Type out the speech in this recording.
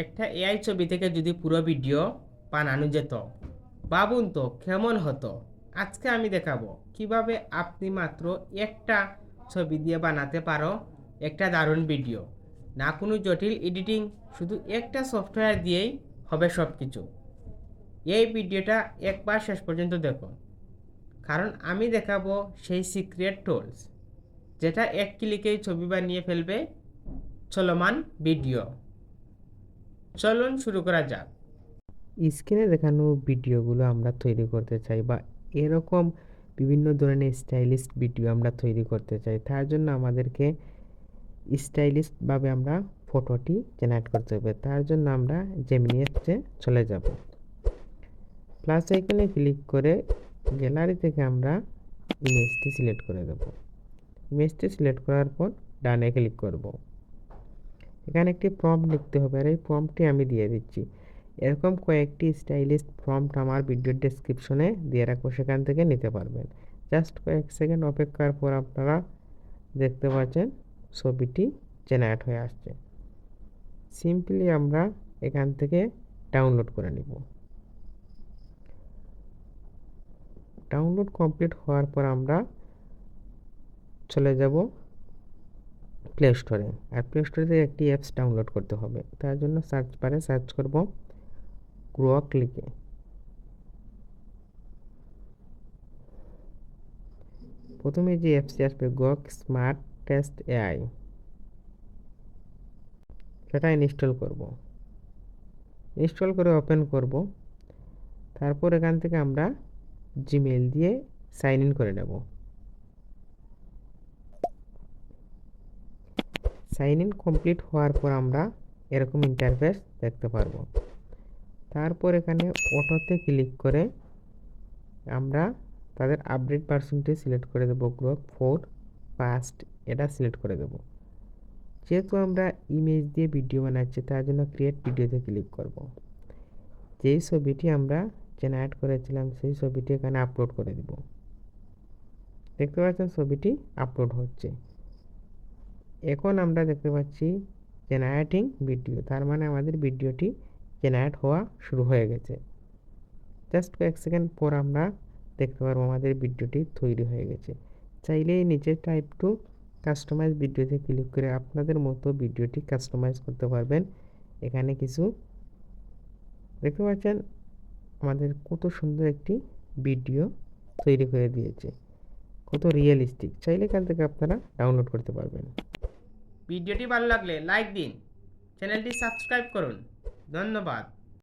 একটা এআই ছবি থেকে যদি পুরো ভিডিও বানানো যেত ভাবুন তো, কেমন হতো? আজকে আমি দেখাবো কীভাবে আপনি মাত্র একটা ছবি দিয়ে বানাতে পারো, একটা দারুণ ভিডিও। না কোনো জটিল এডিটিং, শুধু একটা সফটওয়্যার দিয়েই হবে সব কিছু এই ভিডিওটা একবার শেষ পর্যন্ত দেখো কারণ আমি দেখাবো সেই সিক্রেট টুলস যেটা এক ক্লিকেই ছবি বানিয়ে ফেলবে চলমান ভিডিও। চলুন শুরু করা যাক। স্ক্রিনে দেখানো ভিডিওগুলো আমরা তৈরি করতে চাই বা এরকম বিভিন্ন ধরনের স্টাইলিশ ভিডিও আমরা তৈরি করতে চাই, তার জন্য আমাদেরকে স্টাইলিশভাবে আমরা ফটোটি জেনারেট করতে হবে, তার জন্য আমরা জেমিনিয়াতে চলে যাব। প্লাস আইকনে ক্লিক করে গ্যালারি থেকে আমরা ইমেজটি সিলেক্ট করে দেব। ইমেজটি সিলেক্ট করার পর ডানে ক্লিক করব। এখানে একটি প্রম্পট লিখতে হবে আর এই প্রম্পটটি আমি দিয়ে দিচ্ছি। এরকম কয়েকটি স্টাইলিশ প্রম্পট আমার ভিডিওর ডেসক্রিপশনে দিয়ে রাখব সেখান থেকে নিতে পারবেন। জাস্ট কয়েক সেকেন্ড অপেক্ষার পর আপনারা দেখতে পাচ্ছেন ছবিটি জেনারেট হয়ে আসছে। সিম্পলি আমরা এখান থেকে ডাউনলোড করে নিব। ডাউনলোড কমপ্লিট হওয়ার পর আমরা চলে যাব প্লে স্টোরে আর প্লে স্টোরে থেকে একটি অ্যাপস ডাউনলোড করতে হবে। তার জন্য সার্চ বারে সার্চ করব গ্রোক লিখে প্রথমে যে অ্যাপসটি আসবে গ্রক স্মার্ট টেস্ট এআই সেটা ইনস্টল করব। ইনস্টল করে ওপেন করব। তারপর এখান থেকে আমরা জিমেল দিয়ে সাইন ইন করে নেব। সাইন ইন কমপ্লিট হওয়ার পর আমরা এরকম ইন্টারফেস দেখতে পারব। তারপর এখানে অটোতে ক্লিক করে আমরা তাদের আপডেট পার্সনটি সিলেক্ট করে দেবো গ্রোক ফোর ফাস্ট এটা সিলেক্ট করে দেবো। যেহেতু আমরা ইমেজ দিয়ে ভিডিও বানাচ্ছি, তার জন্য ক্রিয়েট ভিডিওতে ক্লিক করব। যেই ছবিটি আমরা জেনারেট করেছিলাম, সেই ছবিটি এখানে আপলোড করে দিব। দেখতে পাচ্ছেন ছবিটি আপলোড হচ্ছে। এখন আমরা দেখতে পাচ্ছি জেনারেটিং ভিডিও তার মানে আমাদের ভিডিওটি জেনারেট হওয়া শুরু হয়ে গেছে। জাস্ট কয়েক সেকেন্ড পর আমরা দেখতে পারব আমাদের ভিডিওটি তৈরি হয়ে গেছে। চাইলে নিচে টাইপ টু কাস্টমাইজ ভিডিওতে ক্লিক করে আপনাদের মতো ভিডিওটি কাস্টমাইজ করতে পারবেন। এখানে কিছু দেখতে পাচ্ছেন, আমাদের কত সুন্দর একটি ভিডিও তৈরি করে দিয়েছে। কত রিয়েলিস্টিক চাইলে এখান থেকে আপনারা ডাউনলোড করতে পারবেন। ভিডিওটি ভালো লাগলে লাইক দিন। চ্যানেলটি সাবস্ক্রাইব করুন। ধন্যবাদ।